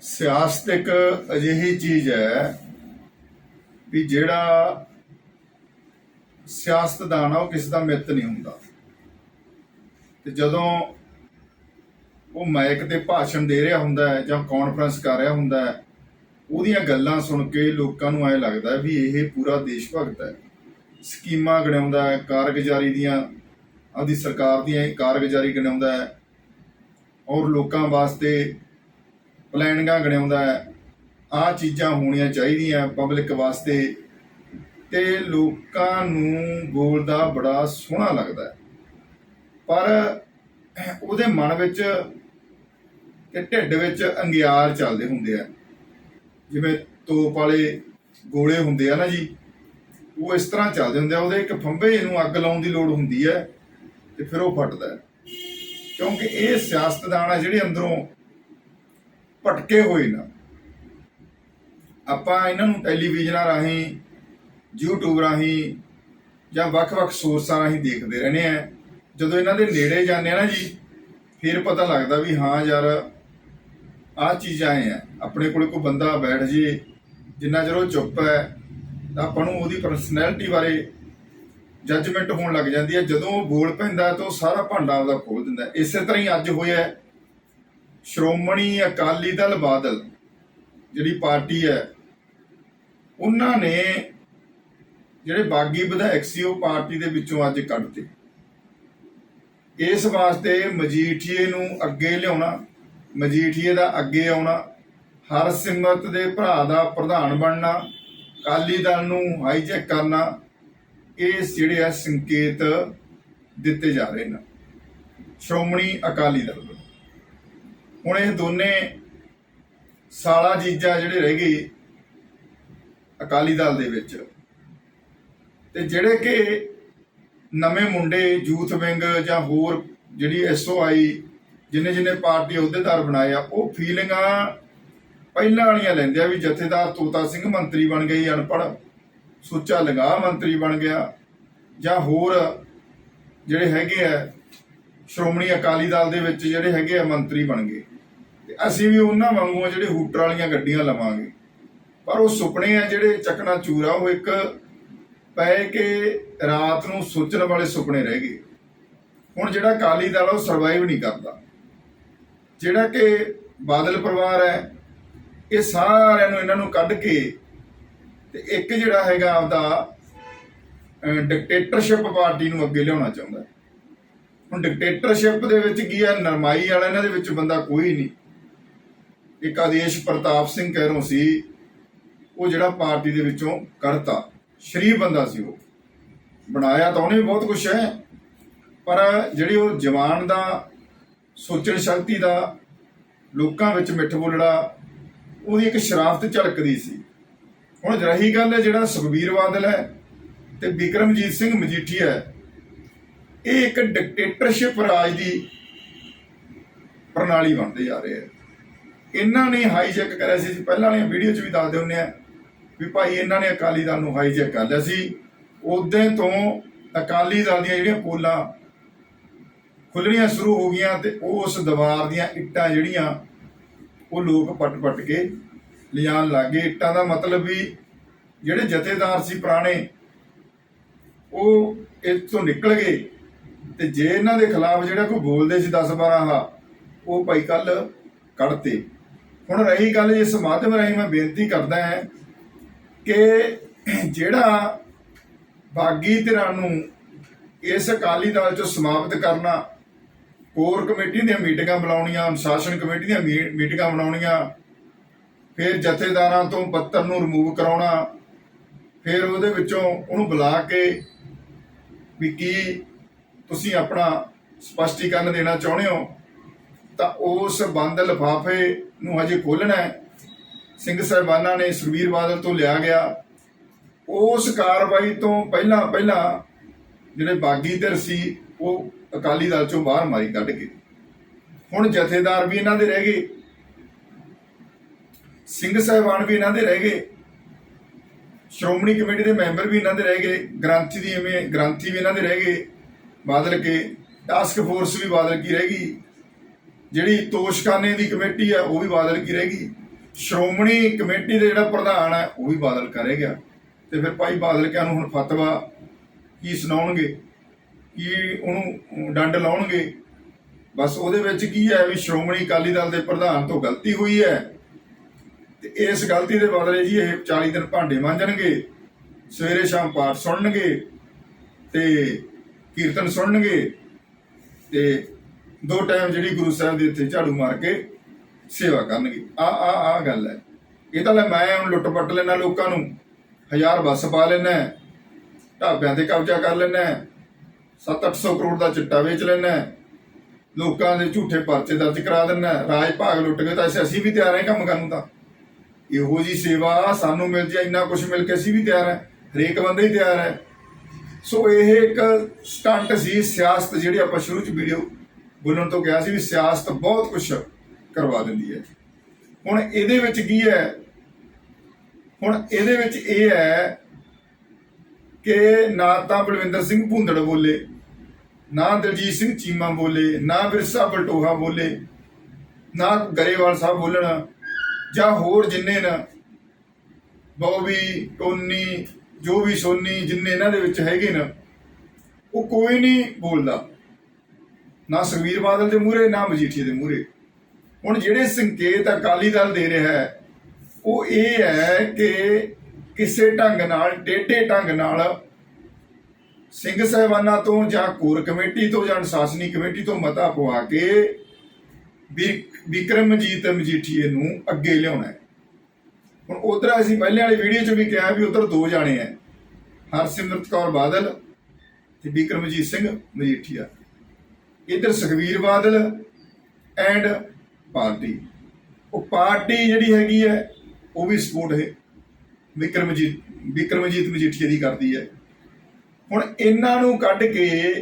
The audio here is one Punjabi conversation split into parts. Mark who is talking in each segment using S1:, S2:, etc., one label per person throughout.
S1: ਸਿਆਸਤ ਇੱਕ ਅਜਿਹੀ ਚੀਜ਼ ਹੈ ਵੀ ਜਿਹੜਾ ਸਿਆਸਤਦਾਨ ਆ, ਉਹ ਕਿਸੇ ਦਾ ਮਿੱਤ ਨਹੀਂ ਹੁੰਦਾ। ਤੇ ਜਦੋਂ ਉਹ ਮਾਈਕ ਤੇ ਭਾਸ਼ਣ ਦੇ ਰਿਹਾ ਹੁੰਦਾ ਹੈ ਜਾਂ ਕਾਨਫਰੰਸ ਕਰ ਰਿਹਾ ਹੁੰਦਾ ਹੈ, ਉਹਦੀਆਂ ਗੱਲਾਂ ਸੁਣ ਕੇ ਲੋਕਾਂ ਨੂੰ ਐ ਲੱਗਦਾ ਵੀ ਇਹ ਪੂਰਾ ਦੇਸ਼ ਭਗਤ ਹੈ। ਸਕੀਮਾਂ ਗਣਾਉਂਦਾ ਹੈ, ਕਾਰਗੁਜ਼ਾਰੀ ਦੀਆਂ, ਆਪਦੀ ਸਰਕਾਰ ਦੀਆਂ ਕਾਰਗੁਜ਼ਾਰੀ ਗਣਾਉਂਦਾ ਹੈ। ਔਰ ਲੋਕਾਂ ਵਾਸਤੇ ਪਲੈਨਿੰਗਾਂ ਗਣਾਉਂਦਾ ਹੈ। ਆਹ ਚੀਜ਼ਾਂ ਹੋਣੀਆਂ ਚਾਹੀਦੀਆਂ ਪਬਲਿਕ ਵਾਸਤੇ ਤੇ ਲੋਕਾਂ ਨੂੰ ਬੋਲਦਾ ਬੜਾ ਸੋਹਣਾ ਲੱਗਦਾ ਪਰ ਉਹਦੇ ਮਨ ਵਿੱਚ ਤੇ ਢਿੱਡ ਵਿੱਚ ਅੰਗਿਆਰ ਚੱਲਦੇ ਹੁੰਦੇ ਆ। ਜਿਵੇਂ ਤੋਪ ਵਾਲੇ ਗੋਲੇ ਹੁੰਦੇ ਆ ਨਾ ਜੀ, ਉਹ ਇਸ ਤਰ੍ਹਾਂ ਚੱਲਦੇ ਹੁੰਦੇ ਆ। ਉਹਦੇ ਇੱਕ ਫੰਬੇ ਨੂੰ ਅੱਗ ਲਾਉਣ ਦੀ ਲੋੜ ਹੁੰਦੀ ਹੈ ਤੇ ਫਿਰ ਉਹ ਫਟਦਾ ਹੈ। ਕਿਉਂਕਿ ਇਹ ਸਿਆਸਤਦਾਨ ਆ ਜਿਹੜੇ ਅੰਦਰੋਂ ਭਟਕੇ ਹੋਏ ਨਾ। ਆਪਾਂ ਇਹਨਾਂ ਨੂੰ ਟੈਲੀਵਿਜ਼ਨਾਂ ਰਾਹੀਂ, YouTube ਰਾਹੀਂ ਜਾਂ ਵੱਖ-ਵੱਖ ਸੋਰਸਾਂ ਰਾਹੀਂ ਦੇਖਦੇ ਰਹਿੰਦੇ ਆ ਜਦੋਂ ਇਹਨਾਂ ਦੇ ਨੇੜੇ ਜਾਂਦੇ ਆ ਨਾ ਜੀ, ਫਿਰ ਪਤਾ ਲੱਗਦਾ ਵੀ ਹਾਂ ਯਾਰ, ਆਹ ਚੀਜ਼ ਆ। ਆਪਣੇ ਕੋਲ ਕੋਈ ਬੰਦਾ ਬੈਠ ਜੇ, ਜਿੰਨਾ ਚਿਰ ਉਹ ਚੁੱਪ ਹੈ, ਤਾਂ ਆਪਾਂ ਨੂੰ ਉਹਦੀ ਪਰਸਨੈਲਿਟੀ ਬਾਰੇ ਜੱਜਮੈਂਟ ਹੋਣ ਲੱਗ ਜਾਂਦੀ ਹੈ। ਜਦੋਂ ਉਹ ਬੋਲ ਪੈਂਦਾ ਤਾਂ ਉਹ ਸਾਰਾ ਭਾਂਡਾ ਉਹਦਾ ਖੋਲ ਦਿੰਦਾ ਇਸੇ ਤਰ੍ਹਾਂ ਹੀ ਅੱਜ ਹੋਇਆ ਸ਼੍ਰੋਮਣੀ ਅਕਾਲੀ ਦਲ ਬਾਦਲ, ਜਿਹੜੀ ਪਾਰਟੀ ਹੈ, ਉਹਨਾਂ ਨੇ ਜਿਹੜੇ ਬਾਗੀ ਵਿਧਾਇਕ ਸੀ, ਉਹ ਪਾਰਟੀ ਦੇ ਵਿੱਚੋਂ ਅੱਜ ਕੱਢਤੇ ਇਸ ਵਾਸਤੇ ਮਜੀਠੀਏ ਨੂੰ ਅੱਗੇ ਲਿਆਉਣਾ, ਮਜੀਠੀਏ ਦਾ ਅੱਗੇ ਆਉਣਾ, ਹਰਸਿਮਰਤ ਦੇ ਭਰਾ ਦਾ ਪ੍ਰਧਾਨ ਬਣਨਾ, ਅਕਾਲੀ ਦਲ ਨੂੰ ਹਾਈਜੈਕ ਕਰਨਾ, ਇਹ ਜਿਹੜੇ ਆ ਸੰਕੇਤ ਦਿੱਤੇ ਜਾ ਰਹੇ ਨੇ। ਸ਼੍ਰੋਮਣੀ ਅਕਾਲੀ ਦਲ। ਹੁਣ ਇਹ ਦੋਨੇ ਸਾਲਾ ਜੀਜਾ ਜਿਹੜੇ ਰਹਿ ਗਏ ਅਕਾਲੀ ਦਲ ਦੇ ਵਿੱਚ। ਤੇ ਜਿਹੜੇ ਕਿ ਨਵੇਂ ਮੁੰਡੇ ਯੂਥ ਵਿੰਗ ਜਾਂ ਹੋਰ ਜਿਹੜੀ ਐਸਓਆਈ ਜਿੰਨੇ ਜਿੰਨੇ ਪਾਰਟੀ ਅਹੁਦੇਦਾਰ ਬਣਾਏ ਆ, ਉਹ ਫੀਲਿੰਗਾਂ ਪਹਿਲਾਂ ਵਾਲੀਆਂ ਲੈਂਦੇ ਆ ਵੀ ਜਥੇਦਾਰ ਤੋਤਾ ਸਿੰਘ ਮੰਤਰੀ ਬਣ ਗਈ ਅਨਪੜ ਸੁੱਚਾ ਲੰਗਾ ਮੰਤਰੀ ਬਣ ਗਿਆ, ਜਾਂ ਹੋਰ ਜਿਹੜੇ ਹੈਗੇ ਆ ਸ਼੍ਰੋਮਣੀ ਅਕਾਲੀ ਦਲ ਦੇ ਵਿੱਚ ਜਿਹੜੇ ਹੈਗੇ ਆ ਮੰਤਰੀ ਬਣ ਗਏ। ਅਸੀਂ ਵੀ ਉਹਨਾਂ ਵਾਂਗੂ ਆ ਜਿਹੜੇ ਹੂਟਰ ਵਾਲੀਆਂ ਗੱਡੀਆਂ ਲਵਾਂਗੇ। ਪਰ ਉਹ ਸੁਪਨੇ ਆ ਜਿਹੜੇ ਚੱਕਣਾ ਚੂਰਾ, ਉਹ ਇੱਕ ਪੈ ਕੇ ਰਾਤ ਨੂੰ ਸੋਚਣ ਵਾਲੇ ਸੁਪਨੇ ਰਹਿ ਗਏ। ਹੁਣ ਜਿਹੜਾ ਅਕਾਲੀ ਦਲ ਆ, ਉਹ ਸਰਵਾਈਵ ਨਹੀਂ ਕਰਦਾ। ਜਿਹੜਾ ਕਿ ਬਾਦਲ ਪਰਿਵਾਰ ਹੈ, ਇਹ ਸਾਰਿਆਂ ਨੂੰ ਇਹਨਾਂ ਨੂੰ ਕੱਢ ਕੇ ਤੇ ਇੱਕ ਜਿਹੜਾ ਹੈਗਾ ਆਪਦਾ ਡਿਕਟੇਟਰਸ਼ਿਪ ਪਾਰਟੀ ਨੂੰ ਅੱਗੇ ਲਿਆਉਣਾ ਚਾਹੁੰਦਾ। ਹੁਣ ਡਿਕਟੇਟਰਸ਼ਿਪ ਦੇ ਵਿੱਚ ਕੀ ਹੈ? ਨਰਮਾਈ ਵਾਲਾ ਇਹਨਾਂ ਦੇ ਵਿੱਚ ਬੰਦਾ ਕੋਈ ਨਹੀਂ। ਇੱਕ ਆਦੇਸ਼ ਪ੍ਰਤਾਪ ਸਿੰਘ ਕਹਿਰੋਂ ਸੀ, ਉਹ ਜਿਹੜਾ ਪਾਰਟੀ ਦੇ ਵਿੱਚੋਂ ਕਰਤਾ, ਸ਼ਰੀਫ ਬੰਦਾ ਸੀ ਉਹ। ਬਣਾਇਆ ਤਾਂ ਉਹਨੇ ਵੀ ਬਹੁਤ ਕੁਝ ਹੈ, ਪਰ ਜਿਹੜੀ ਉਹ ਜਵਾਨ ਦਾ, ਸੋਚਣ ਸ਼ਕਤੀ ਦਾ, ਲੋਕਾਂ ਵਿੱਚ ਮਿੱਠ ਬੋਲੜਾ ਉਹਦੀ ਇੱਕ ਸ਼ਰਾਫਤ ਝਲਕਦੀ ਸੀ। ਹੁਣ ਰਹੀ ਗੱਲ ਹੈ ਜਿਹੜਾ ਸੁਖਬੀਰ ਬਾਦਲ ਹੈ ਤੇ ਵਿਕਰਮਜੀਤ ਸਿੰਘ ਮਜੀਠੀਆ ਹੈ, ਇਹ ਇੱਕ ਡਿਕਟੇਟਰਸ਼ਿਪ ਰਾਜ ਦੀ ਪ੍ਰਣਾਲੀ ਬਣਦੇ ਜਾ ਰਹੇ ਹੈ। ਇਹਨਾਂ ਨੇ ਹਾਈਜੈਕ ਕਰਿਆ ਸੀ। ਪਹਿਲਾਂ ਵਾਲੀਆਂ ਵੀਡੀਓ 'ਚ ਵੀ ਦੱਸਦੇ ਹੁੰਦੇ ਆ ਵੀ ਭਾਈ ਇਹਨਾਂ ਨੇ ਅਕਾਲੀ ਦਲ ਨੂੰ ਹਾਈਜੈਕ ਕਰ ਲਿਆ ਸੀ। ਉਦੋਂ ਤੋਂ ਅਕਾਲੀ ਦਲ ਦੀਆਂ ਜਿਹੜੀਆਂ ਪੋਲਾਂ ਖੁੱਲਣੀਆਂ ਸ਼ੁਰੂ ਹੋ ਗਈਆਂ ਤੇ ਉਸ ਦੀਵਾਰ ਦੀਆਂ ਇੱਟਾਂ ਜਿਹੜੀਆਂ ਉਹ ਲੋਕ ਪੱਟ-ਪੱਟ ਕੇ ਲਿਜਾਣ ਲੱਗੇ ਇੱਟਾਂ ਦਾ ਮਤਲਬ ਵੀ ਜਿਹੜੇ ਜਥੇਦਾਰ ਸੀ ਪੁਰਾਣੇ, ਉਹ ਇਸ ਤੋਂ ਨਿਕਲ ਗਏ ਤੇ ਜੇ ਇਹਨਾਂ ਦੇ ਖਿਲਾਫ ਜਿਹੜਾ ਕੋਈ ਬੋਲਦੇ ਸੀ 10 12 ਆ ਉਹ ਭਾਈ ਕੱਲ ਕੱਢਤੇ। ਹੁਣ ਰਹੀ ਗੱਲ ਇਸ ਮਾਧਿਅਮ ਰਾਹੀਂ ਮੈਂ ਬੇਨਤੀ ਕਰਦਾ ਹਾਂ ਕਿ ਜਿਹੜਾ ਬਾਗੀ ਧਿਰਾਂ ਨੂੰ ਇਸ ਅਕਾਲੀ ਦਲ ਚੋਂ ਸਮਾਪਤ ਕਰਨਾ, ਕੋਰ ਕਮੇਟੀ ਦੀਆਂ ਮੀਟਿੰਗਾਂ ਬੁਲਾਉਣੀਆਂ, ਅਨੁਸ਼ਾਸਨ ਕਮੇਟੀ ਦੀਆਂ ਮੀ- ਮੀਟਿੰਗਾਂ ਬਣਾਉਣੀਆਂ, ਫਿਰ ਜਥੇਦਾਰਾਂ ਤੋਂ ਪੱਤਰ ਨੂੰ ਰਿਮੂਵ ਕਰਾਉਣਾ, ਫਿਰ ਉਹਦੇ ਵਿੱਚੋਂ ਉਹਨੂੰ ਬੁਲਾ ਕੇ ਵੀ ਕੀ ਤੁਸੀਂ ਆਪਣਾ ਸਪਸ਼ਟੀਕਰਨ ਦੇਣਾ ਚਾਹੁੰਦੇ ਹੋ। ਤਾਂ ਉਸ ਬੰਦ ਲਿਫਾਫੇ ਨੂੰ ਹਜੇ ਖੋਲਣਾ ਹੈ। ਸਿੰਘ ਸਾਹਿਬਾਨਾਂ ਨੇ ਸੁਖਬੀਰ ਬਾਦਲ ਤੋਂ ਲਿਆ ਗਿਆ। ਉਸ ਕਾਰਵਾਈ ਤੋਂ ਪਹਿਲਾਂ ਪਹਿਲਾਂ ਜਿਹੜੇ ਬਾਗੀ ਧਿਰ ਸੀ, ਉਹ ਅਕਾਲੀ ਦਲ ਚੋਂ ਬਾਹਰ ਮਾਰੀ ਕੱਢ ਗਏ ਹੁਣ ਜਥੇਦਾਰ ਵੀ ਇਹਨਾਂ ਦੇ ਰਹਿ ਗਏ। ਸਿੰਘ ਸਾਹਿਬਾਨ ਵੀ ਇਹਨਾਂ ਦੇ ਰਹਿ ਗਏ। ਸ਼੍ਰੋਮਣੀ ਕਮੇਟੀ ਦੇ ਮੈਂਬਰ ਵੀ ਇਹਨਾਂ ਦੇ ਰਹਿ ਗਏ। ਗ੍ਰੰਥੀ ਦੀ ਐਵੇਂ ਗ੍ਰੰਥੀ ਵੀ ਇਹਨਾਂ ਦੇ ਰਹਿ ਗਏ। ਬਾਦਲ ਕੇ ਟਾਸਕ ਫੋਰਸ ਵੀ ਬਾਦਲ ਕੀ ਰਹਿ ਗਈ। ਜਿਹੜੀ ਤੋਸ਼ਖਾਨੇ ਦੀ ਕਮੇਟੀ ਹੈ ਉਹ ਵੀ ਬਾਦਲ ਕੀ ਰਹੇਗੀ? ਸ਼੍ਰੋਮਣੀ ਕਮੇਟੀ ਦੇ ਜਿਹੜਾ ਪ੍ਰਧਾਨ ਹੈ ਉਹ ਵੀ ਬਾਦਲ ਕਰੇਗਾ। ਤੇ ਫਿਰ ਭਾਈ ਬਾਦਲ ਕਿਆਂ ਨੂੰ ਹੁਣ ਫਤਵਾ ਕੀ ਸੁਣਾਉਣਗੇ? ਕੀ ਉਹਨੂੰ ਡੰਡ ਲਾਉਣਗੇ? ਬਸ ਉਹਦੇ ਵਿੱਚ ਕੀ ਹੈ ਵੀ ਸ਼੍ਰੋਮਣੀ ਅਕਾਲੀ ਦਲ ਦੇ ਪ੍ਰਧਾਨ ਤੋਂ ਗਲਤੀ ਹੋਈ ਹੈ। ਤੇ ਇਸ ਗਲਤੀ ਦੇ ਬਦਲੇ ਜੀ ਇਹ 40 ਦਿਨ ਭਾਂਡੇ ਮਾਂਜਣਗੇ, ਸਵੇਰੇ ਸ਼ਾਮ ਪਾਠ ਸੁਣਨਗੇ ਤੇ ਕੀਰਤਨ ਸੁਣਨਗੇ ਤੇ ਦੋ ਟਾਈਮ ਜਿਹੜੀ ਗੁਰੂ ਸਾਹਿਬ ਦੇ ਇੱਥੇ ਝਾੜੂ ਮਾਰ ਕੇ ਸੇਵਾ ਕਰਨਗੇ। ਆ ਆ ਆ ਗੱਲ ਹੈ। ਇਹ ਤਾਂ ਲੈ ਮੈਂ ਹੁਣ ਲੁੱਟ ਪੱਟ ਲੈਣਾ ਲੋਕਾਂ ਨੂੰ। ਹਜ਼ਾਰ ਬੱਸ ਪਾ ਲੈਣਾ ਢਾਬਿਆਂ ਤੇ ਕਬਜ਼ਾ ਕਰ ਲੈਣਾ 7-800 ਕਰੋੜ ਦਾ ਚਿੱਟਾ ਵੇਚ ਲੈਣਾ ਲੋਕਾਂ ਦੇ ਝੂਠੇ ਪਰਚੇ ਦਰਜ ਕਰਾ ਦੇਣਾ ਰਾਜ ਭਾਗ ਲੁੱਟ ਗਏ ਤਾਂ ਅਸੀਂ- ਵੀ ਤਿਆਰ ਹਾਂ ਕੰਮ ਕਰਨ ਨੂੰ ਤਾਂ। ਇਹੋ ਜੀ ਸੇਵਾ ਸਾਨੂੰ ਮਿਲ ਜੇ ਇੰਨਾ ਕੁਝ ਮਿਲ ਕੇ ਅਸੀਂ ਵੀ ਤਿਆਰ ਹੈ। ਹਰੇਕ ਬੰਦਾ ਹੀ ਤਿਆਰ ਹੈ। ਸੋ ਇਹ ਇੱਕ ਸਟੰਟ ਸੀ ਸਿਆਸਤ ਜਿਹੜੀ ਆਪਾਂ ਸ਼ੁਰੂ ਚ ਵੀਡੀਓ ਬੋਲਣ ਤੋਂ ਕਿਹਾ ਸੀ ਵੀ ਸਿਆਸਤ ਬਹੁਤ ਕੁਝ ਕਰਵਾ ਦਿੰਦੀ ਹੈ। ਹੁਣ ਇਹਦੇ ਵਿੱਚ ਕੀ ਹੈ? ਹੁਣ ਇਹਦੇ ਵਿੱਚ ਇਹ ਹੈ ਕਿ ਨਾ ਤਾਂ ਬਲਵਿੰਦਰ ਸਿੰਘ ਭੁੰਦੜ ਬੋਲੇ, ਨਾ ਦਲਜੀਤ ਸਿੰਘ ਚੀਮਾ ਬੋਲੇ, ਨਾ ਵਿਰਸਾ ਬਲਟੋਹਾ ਬੋਲੇ, ਨਾ ਗਰੇਵਾਲ ਸਾਹਿਬ ਬੋਲਣ, ਜਾਂ ਹੋਰ ਜਿੰਨੇ ਨਾ, ਬੋਬੀ, ਟੋਨੀ, ਜੋ ਵੀ ਸੋਨੀ ਜਿੰਨੇ ਇਹਨਾਂ ਦੇ ਵਿੱਚ ਹੈਗੇ ਨਾ, ਉਹ ਕੋਈ ਨਹੀਂ ਬੋਲਦਾ। ਨਾ ਸੁਖਬੀਰ ਬਾਦਲ ਦੇ ਮੂਹਰੇ, ਨਾ ਮਜੀਠੀਏ ਦੇ ਮੂਹਰੇ। ਹੁਣ ਜਿਹੜੇ ਸੰਕੇਤ ਅਕਾਲੀ ਦਲ ਦੇ ਰਿਹਾ ਹੈ, ਉਹ ਇਹ ਹੈ ਕਿ ਕਿਸੇ ਢੰਗ ਨਾਲ, ਟੇਢੇ ਢੰਗ ਨਾਲ ਸਿੰਘ ਸਾਹਿਬਾਨਾਂ ਤੋਂ ਜਾਂ ਕੋਰ ਕਮੇਟੀ ਤੋਂ ਜਾਂ ਅਨੁਸ਼ਾਸਨੀ ਕਮੇਟੀ ਤੋਂ ਮਤਾ ਪਵਾ ਕੇ ਵਿ- ਵਿਕਰਮਜੀਤ ਮਜੀਠੀਏ ਨੂੰ ਅੱਗੇ ਲਿਆਉਣਾ ਹੈ। ਹੁਣ ਉਧਰ ਅਸੀਂ ਪਹਿਲੇ ਵਾਲੀ ਵੀਡੀਓ 'ਚ ਵੀ ਕਿਹਾ ਵੀ ਉਧਰ ਦੋ ਜਾਣੇ ਹੈ। ਹਰਸਿਮਰਤ ਕੌਰ ਬਾਦਲ ਤੇ ਵਿਕਰਮਜੀਤ ਸਿੰਘ ਮਜੀਠੀਆ। ਇਧਰ ਸੁਖਵੀਰ ਬਾਦਲ ਐਂਡ ਪਾਰਟੀ। ਉਹ ਪਾਰਟੀ ਜਿਹੜੀ ਹੈਗੀ ਹੈ, ਉਹ ਵੀ ਸਪੋਰਟ ਹੈ। ਵਿਕਰਮਜੀਤ ਵਿਕਰਮਜੀਤ ਮਜੀਠੀਆ ਦੀ ਕਰਦੀ ਹੈ। ਹੁਣ ਇਹਨਾਂ ਨੂੰ ਕੱਢ ਕੇ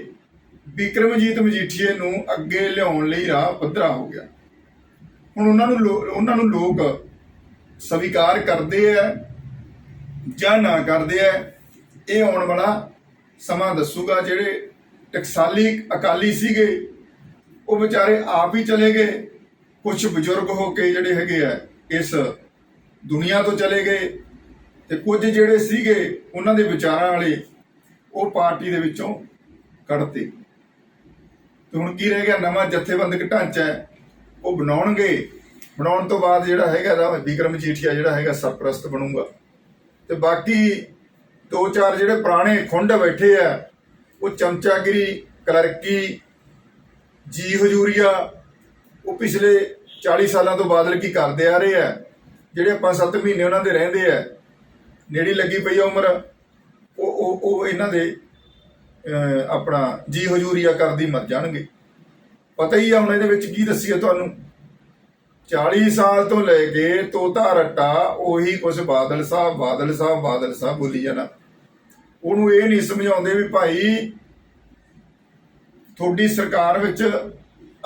S1: ਵਿਕਰਮਜੀਤ ਮਜੀਠੀਏ ਨੂੰ ਅੱਗੇ ਲਿਆਉਣ ਲਈ ਰਾਹ ਪੱਧਰਾ ਹੋ ਗਿਆ। ਹੁਣ ਉਹਨਾਂ ਨੂੰ ਲੋ- ਉਹਨਾਂ ਨੂੰ ਲੋਕ ਸਵੀਕਾਰ ਕਰਦੇ ਆ ਜਾਂ ਨਾ ਕਰਦੇ ਆ, ਇਹ ਆਉਣ ਵਾਲਾ ਸਮਾਂ ਦੱਸੂਗਾ ਜਿਹੜੇ ਟਕਸਾਲੀ ਅਕਾਲੀ ਸੀਗੇ ਉਹ ਵਿਚਾਰੇ ਆਪ ਹੀ ਚਲੇ ਗਏ। ਕੁਝ ਬਜ਼ੁਰਗ ਹੋ ਕੇ ਜਿਹੜੇ ਹੈਗੇ ਆ ਇਸ ਦੁਨੀਆ ਤੋਂ ਚਲੇ ਗਏ ਤੇ ਕੁਝ ਜਿਹੜੇ ਸੀਗੇ ਉਹਨਾਂ ਦੇ ਵਿਚਾਰਾਂ ਵਾਲੇ ਉਹ ਪਾਰਟੀ ਦੇ ਵਿੱਚੋਂ ਕੱਢਤੇ। ਤੇ ਹੁਣ ਕੀ ਰਹਿ ਗਿਆ? ਨਵਾਂ ਜਥੇਬੰਦਕ ਢਾਂਚਾ ਹੈ, ਉਹ ਬਣਾਉਣਗੇ। ਬਣਾਉਣ ਤੋਂ ਬਾਅਦ ਜਿਹੜਾ ਹੈਗਾ ਦਾ ਵਿਕਰਮ ਜੀਠੀਆ ਜਿਹੜਾ ਹੈਗਾ ਸਰਪ੍ਰਸਤ ਬਣੂਗਾ। ਤੇ ਬਾਕੀ ਦੋ ਚਾਰ ਜਿਹੜੇ ਪੁਰਾਣੇ ਖੁੰਡ ਬੈਠੇ ਆ ਉਹ ਚਮਚਾਗਿਰੀ ਕਲਰਕੀ ਜੀ ਹਜੂਰੀਆ ਉਹ ਪਿਛਲੇ 40 ਸਾਲਾਂ ਤੋਂ ਬਾਦਲ ਕੀ ਕਰਦੇ ਆ ਰਹੇ ਆ ਜਿਹੜੇ ਆਪਾਂ 7 ਮਹੀਨੇ ਉਹਨਾਂ ਦੇ ਰਹਿੰਦੇ ਆ ਨੇੜੀ ਲੱਗੀ ਪਈ ਆ ਉਮਰ ਉਹ ਉਹ ਉਹ ਇਹਨਾਂ ਦੇ ਅਹ, ਆਪਣਾ ਜੀ ਹਜੂਰੀਆ ਕਰਦੀ ਮਰ ਜਾਣਗੇ। ਪਤਾ ਹੀ ਆ ਹੁਣ ਇਹਦੇ ਵਿੱਚ ਕੀ ਦੱਸੀਏ ਤੁਹਾਨੂੰ। 40 ਸਾਲ ਤੋਂ ਲੈ ਕੇ ਤੋਤਾ ਰੱਟਾ ਉਹੀ ਕੁਝ ਬਾਦਲ ਸਾਹਿਬ ਬਾਦਲ ਸਾਹਿਬ ਬਾਦਲ ਸਾਹਿਬ ਬੋਲੀ ਜਾਣਾ। ਉਹਨੂੰ ਇਹ ਨਹੀਂ ਸਮਝਾਉਂਦੇ ਵੀ ਭਾਈ ਤੁਹਾਡੀ ਸਰਕਾਰ ਵਿੱਚ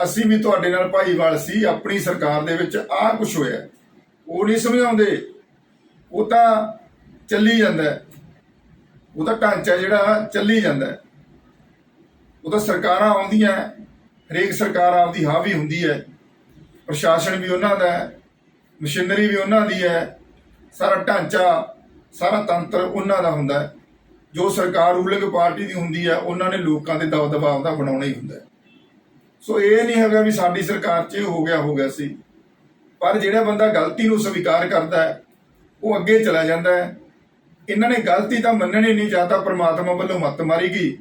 S1: ਅਸੀਂ ਵੀ ਤੁਹਾਡੇ ਨਾਲ ਭਾਈਵਾਲ ਸੀ, ਆਪਣੀ ਸਰਕਾਰ ਦੇ ਵਿੱਚ ਆਹ ਕੁਝ ਹੋਇਆ। ਉਹ ਨਹੀਂ ਸਮਝਾਉਂਦੇ। ਉਹ ਤਾਂ ਚੱਲੀ ਜਾਂਦਾ ਉਹ ਤਾਂ ਢਾਂਚਾ ਜਿਹੜਾ ਚੱਲੀ ਜਾਂਦਾ ਉਹ ਤਾਂ ਸਰਕਾਰਾਂ ਆਉਂਦੀਆਂ ਹਰੇਕ ਸਰਕਾਰ ਆਪਦੀ ਹਾਵੀ ਹੁੰਦੀ ਹੈ। ਪ੍ਰਸ਼ਾਸਨ ਵੀ ਉਹਨਾਂ ਦਾ ਹੈ। ਮਸ਼ੀਨਰੀ ਵੀ ਉਹਨਾਂ ਦੀ ਹੈ। ਸਾਰਾ ਢਾਂਚਾ, ਸਾਰਾ ਤੰਤਰ ਉਹਨਾਂ ਦਾ ਹੁੰਦਾ ਹੈ। ਜੋ ਸਰਕਾਰ ਰੂਲਿੰਗ ਪਾਰਟੀ ਦੀ ਹੁੰਦੀ ਹੈ ਉਹਨਾਂ ਨੇ ਲੋਕਾਂ ਦੇ ਦਬਦਬਾਅ ਦਾ ਬਣਾਉਣਾ ਹੀ ਹੁੰਦਾ ਸੋ ਇਹ ਨਹੀਂ ਹੈਗਾ ਵੀ ਸਾਡੀ ਸਰਕਾਰ 'ਚ ਇਹ ਹੋ ਗਿਆ ਹੋ ਗਿਆ ਸੀ। ਪਰ ਜਿਹੜਾ ਬੰਦਾ ਗਲਤੀ ਨੂੰ ਸਵੀਕਾਰ ਕਰਦਾ ਹੈ, ਉਹ ਅੱਗੇ ਚਲਾ ਜਾਂਦਾ ਹੈ। ਇਹਨਾਂ ਨੇ ਗਲਤੀ ਤਾਂ ਮੰਨਣੀ ਨਹੀਂ, ਜਾਂ ਤਾਂ ਪ੍ਰਮਾਤਮਾ ਵੱਲੋਂ ਮੱਤ ਮਾਰੀ ਗਈ,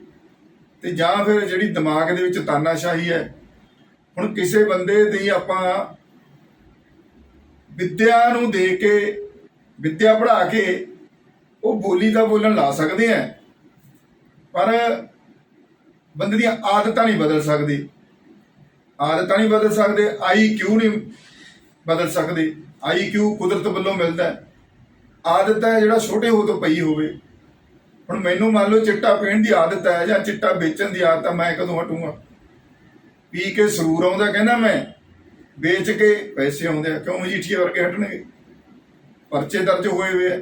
S1: ਤੇ ਜਾਂ ਫਿਰ ਜਿਹੜੀ ਦਿਮਾਗ ਦੇ ਵਿੱਚ ਤਾਨਾਸ਼ਾਹੀ ਹੈ। ਹੁਣ ਕਿਸੇ ਬੰਦੇ ਦੀ ਆਪਾਂ ਵਿੱਦਿਆ ਨੂੰ ਦੇ ਕੇ, ਵਿੱਦਿਆ ਪੜ੍ਹਾ ਕੇ ਉਹ ਬੋਲੀ ਦਾ ਬੋਲਣ ਲਾ ਸਕਦੇ ਆ। ਪਰ ਬੰਦੇ ਦੀਆਂ ਆਦਤਾਂ ਨਹੀਂ ਬਦਲ ਸਕਦੀ। ਆਦਤਾਂ ਨਹੀਂ ਬਦਲ ਸਕਦੇ ਆਈ ਕਿਉਂ ਨਹੀਂ ਬਦਲ ਸਕਦੇ। ਆਈ ਕਿਉ ਕੁਦਰਤ ਵੱਲੋਂ ਮਿਲਦਾ ਆਦਤ ਹੈ ਜਿਹੜਾ ਛੋਟੇ ਹੋ ਤੋਂ ਪਈ ਹੋਵੇ। ਹੁਣ ਮੈਨੂੰ ਮੰਨ ਲਓ ਚਿੱਟਾ ਪੀਣ ਦੀ ਆਦਤ ਹੈ ਜਾਂ ਚਿੱਟਾ ਵੇਚਣ ਦੀ ਆਦਤ ਹੈ, ਮੈਂ ਕਦੋਂ ਹਟੂੰਗਾ? ਪੀ ਕੇ ਸਰੂਰ ਆਉਂਦਾ ਕਹਿੰਦਾ ਮੈਂ। ਵੇਚ ਕੇ ਪੈਸੇ ਆਉਂਦੇ ਆ। ਕਿਉਂ ਮਜੀਠੀਏ ਵਰਗੇ ਹਟਣਗੇ? ਪਰਚੇ ਦਰਜ ਹੋਏ ਹੋਏ ਆ।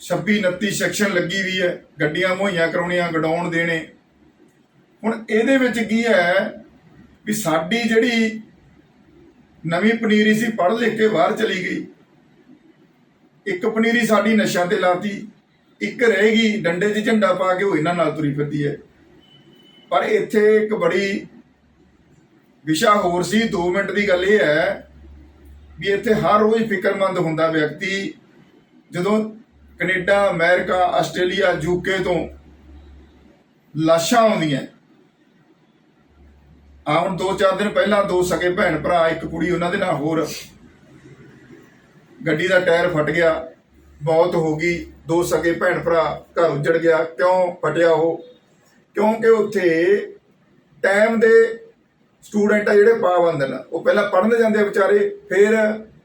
S1: 26 29 ਸੈਕਸ਼ਨ ਲੱਗੀ ਵੀ ਹੈ। ਗੱਡੀਆਂ ਮੁਹੱਈਆ ਕਰਾਉਣੀਆਂ, ਗਡਾਉਣ ਦੇਣੇ। ਹੁਣ ਇਹਦੇ ਵਿੱਚ ਕੀ ਹੈ ਵੀ ਸਾਡੀ ਜਿਹੜੀ ਨਵੀਂ ਪਨੀਰੀ ਸੀ, ਪੜ੍ਹ ਲਿਖ ਕੇ ਬਾਹਰ ਚਲੀ ਗਈ। ਇੱਕ ਪਨੀਰੀ ਸਾਡੀ ਨਸ਼ਿਆਂ ਤੇ ਲਾਤੀ, ਇੱਕ ਰਹੇਗੀ ਡੰਡੇ 'ਚ ਝੰਡਾ ਪਾ ਕੇ ਉਹ ਇਹਨਾਂ ਨਾਲ ਤੁਰੀ ਫਿਰਦੀ ਹੈ। ਪਰ ਇੱਥੇ ਇੱਕ ਬੜੀ ਵਿਸ਼ਾ ਹੋਰ ਸੀ 2 ਮਿੰਟ ਦੀ ਗੱਲ ਇਹ ਹੈ ਵੀ ਇੱਥੇ ਹਰ ਰੋਜ਼ ਫਿਕਰਮੰਦ ਹੁੰਦਾ ਵਿਅਕਤੀ ਜਦੋਂ ਕੈਨੇਡਾ, ਅਮਰੀਕਾ, ਆਸਟ੍ਰੇਲੀਆ, ਯੂਕੇ ਤੋਂ ਲਾਸ਼ਾਂ ਆਉਂਦੀਆਂ। ਆ ਹੁਣ 2-4 ਦਿਨ ਪਹਿਲਾਂ ਦੋ ਸਕੇ ਭੈਣ ਭਰਾ, ਇੱਕ ਕੁੜੀ, ਉਹਨਾਂ ਦੇ ਨਾਲ ਹੋਰ। ਗੱਡੀ ਦਾ ਟਾਇਰ ਫਟ ਗਿਆ, ਮੌਤ ਹੋ ਗਈ, ਦੋ ਸਕੇ ਭੈਣ ਭਰਾ ਘਰ ਉੱਜੜ ਗਿਆ। ਕਿਉਂ ਫਟਿਆ ਉਹ? ਕਿਉਂਕਿ ਉੱਥੇ ਟਾਈਮ ਦੇ ਸਟੂਡੈਂਟ ਆ ਜਿਹੜੇ ਪਾਬੰਦ ਨੇ। ਉਹ ਪਹਿਲਾਂ ਪੜ੍ਹਨ ਜਾਂਦੇ ਵਿਚਾਰੇ, ਫਿਰ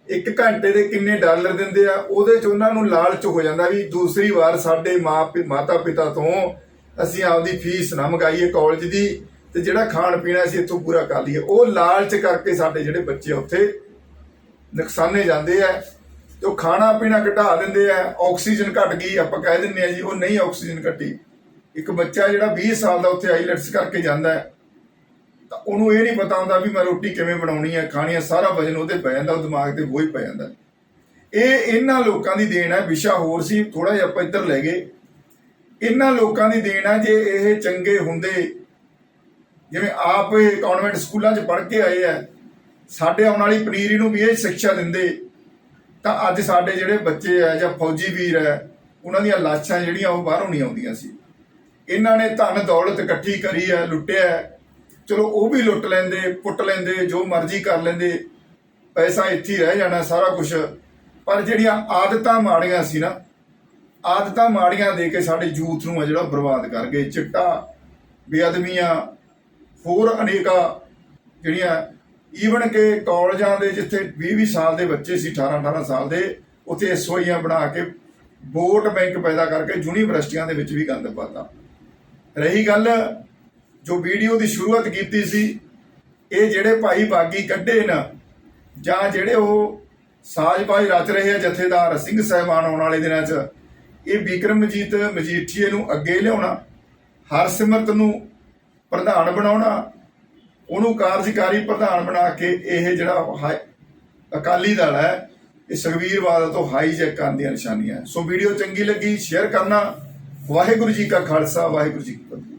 S1: ਇੱਕ ਘੰਟੇ ਦੇ ਕਿੰਨੇ ਡਾਲਰ ਦਿੰਦੇ ਆ, ਉਹਦੇ ਚ ਉਹਨਾਂ ਨੂੰ ਲਾਲਚ ਹੋ ਜਾਂਦਾ ਵੀ ਦੂਸਰੀ ਵਾਰ ਸਾਡੇ ਮਾਪੇ ਮਾਤਾ ਪਿਤਾ ਤੋਂ ਅਸੀਂ ਆਪਦੀ ਫੀਸ ਨਾ ਮੰਗਾਈਏ ਕਾਲਜ ਦੀ, ਤੇ ਜਿਹੜਾ ਖਾਣ ਪੀਣਾ ਅਸੀਂ ਇੱਥੋਂ ਪੂਰਾ ਕਰ ਲਈਏ। ਉਹ ਲਾਲਚ ਕਰਕੇ ਸਾਡੇ ਜਿਹੜੇ ਬੱਚੇ ਉੱਥੇ ਨੁਕਸਾਨੇ ਜਾਂਦੇ ਆ ਤੇ ਉਹ ਖਾਣਾ ਪੀਣਾ ਘਟਾ ਦਿੰਦੇ ਆ, ਆਕਸੀਜਨ ਘਟ ਗਈ ਆਪਾਂ ਕਹਿ ਦਿੰਦੇ ਆ ਜੀ, ਉਹ ਨਹੀਂ ਆਕਸੀਜਨ ਘਟੀ। ਇੱਕ ਬੱਚਾ ਜਿਹੜਾ 20 ਸਾਲ ਦਾ ਉੱਥੇ ਆਈਲੈਟਸ ਕਰਕੇ ਜਾਂਦਾ ਹੈ। ਤਾਂ ਉਹਨੂੰ ਇਹ ਨਹੀਂ ਪਤਾ ਹੁੰਦਾ ਵੀ ਮੈਂ ਰੋਟੀ ਕਿਵੇਂ ਬਣਾਉਣੀ ਹੈ ਖਾਣੀ ਹੈ ਸਾਰਾ ਵਜਨ ਉਹਦੇ ਪੈ ਜਾਂਦਾ, ਉਹ ਦਿਮਾਗ ਤੇ ਬੋਝ ਪੈ ਜਾਂਦਾ। ਇਹ ਇਹਨਾਂ ਲੋਕਾਂ ਦੀ ਦੇਣ ਹੈ, ਵਿਸ਼ਾ ਹੋਰ ਸੀ ਥੋੜਾ ਜਿਹਾ ਆਪਾਂ ਇੱਧਰ ਲੈ ਗਏ। ਇਹਨਾਂ ਲੋਕਾਂ ਦੀ ਦੇਣ ਹੈ, ਜੇ ਇਹ ਚੰਗੇ ਹੁੰਦੇ, ਜਿਵੇਂ ਆਪ ਇਹ ਕਨਵੈਂਟ ਸਕੂਲਾਂ 'ਚ ਪੜ੍ਹ ਕੇ ਆਏ ਆ, ਸਾਡੇ ਆਉਣ ਵਾਲੀ ਪਨੀਰੀ ਨੂੰ ਵੀ ਇਹ ਸਿੱਖਿਆ ਦਿੰਦੇ, ਤਾਂ ਅੱਜ ਸਾਡੇ ਜਿਹੜੇ ਬੱਚੇ ਆ ਜਾਂ ਫੌਜੀ ਵੀਰ ਆ, ਉਹਨਾਂ ਦੀਆਂ ਲਾਸ਼ਾਂ ਜਿਹੜੀਆਂ ਉਹ ਬਾਹਰੋਂ ਨਹੀਂ ਆਉਂਦੀਆਂ ਸੀ। ਇਹਨਾਂ ਨੇ ਧਨ ਦੌਲਤ ਇਕੱਠੀ ਕਰੀ ਆ, ਲੁੱਟਿਆ। ਚਲੋ ਉਹ ਵੀ ਲੁੱਟ ਲੈਂਦੇ ਪੁੱਟ ਲੈਂਦੇ, ਜੋ ਮਰਜ਼ੀ ਕਰ ਲੈਂਦੇ, ਪੈਸਾ ਇੱਥੇ ਹੀ ਰਹਿ ਜਾਣਾ ਸਾਰਾ ਕੁਝ ਪਰ ਜਿਹੜੀਆਂ ਆਦਤਾਂ ਮਾੜੀਆਂ ਸੀ ਨਾ, ਆਦਤਾਂ ਮਾੜੀਆਂ ਦੇ ਕੇ ਸਾਡੇ ਯੂਥ ਨੂੰ ਆ ਜਿਹੜਾ ਬਰਬਾਦ ਕਰ ਗਏ। ਚਿੱਟਾ ਬੇਅਦਮੀਆਂ ਹੋਰ ਅਨੇਕਾਂ ਜਿਹੜੀਆਂ ਈਵਨ ਕਿ ਕਾਲਜਾਂ ਦੇ ਜਿੱਥੇ 20-20 ਸਾਲ ਦੇ ਬੱਚੇ ਸੀ 18-18 ਸਾਲ ਦੇ, ਉੱਥੇ ਐਸਓਈਆਂ ਬਣਾ ਕੇ ਵੋਟ ਬੈਂਕ ਪੈਦਾ ਕਰਕੇ ਯੂਨੀਵਰਸਿਟੀਆਂ ਦੇ ਵਿੱਚ ਵੀ ਗੰਦ ਪਾਤਾ। ਰਹੀ ਗੱਲ ਜੋ ਵੀਡੀਓ ਦੀ ਸ਼ੁਰੂਆਤ ਕੀਤੀ ਸੀ, ਇਹ ਜਿਹੜੇ ਭਾਈ ਬਾਗੀ ਕੱਢੇ ਨਾ, ਜਾਂ ਜਿਹੜੇ ਉਹ ਸਾਜ਼ਬਾਜ਼ ਰਚ ਰਹੇ ਆ ਜਥੇਦਾਰ ਸਿੰਘ ਸਾਹਿਬਾਨ ਆਉਣ ਵਾਲੇ ਦਿਨਾਂ 'ਚ, ਇਹ ਵਿਕਰਮਜੀਤ ਮਜੀਠੀਏ ਨੂੰ ਅੱਗੇ ਲਿਆਉਣਾ, ਹਰਸਿਮਰਤ ਨੂੰ ਪ੍ਰਧਾਨ ਬਣਾਉਣਾ, ਉਹਨੂੰ ਕਾਰਜਕਾਰੀ ਪ੍ਰਧਾਨ ਬਣਾ ਕੇ ਇਹ ਜਿਹੜਾ ਅਕਾਲੀ ਦਲ ਹੈ, ਇਹ ਸੁਖਬੀਰ ਬਾਦਲ ਤੋਂ ਹਾਈਜੈਕ ਕਰਨ ਦੀਆਂ ਨਿਸ਼ਾਨੀਆਂ ਸੋ ਵੀਡੀਓ ਚੰਗੀ ਲੱਗੀ, ਸ਼ੇਅਰ ਕਰਨਾ। ਵਾਹਿਗੁਰੂ ਜੀ ਕਾ ਖਾਲਸਾ, ਵਾਹਿਗੁਰੂ ਜੀ ਕੀ ਫਤਿਹ।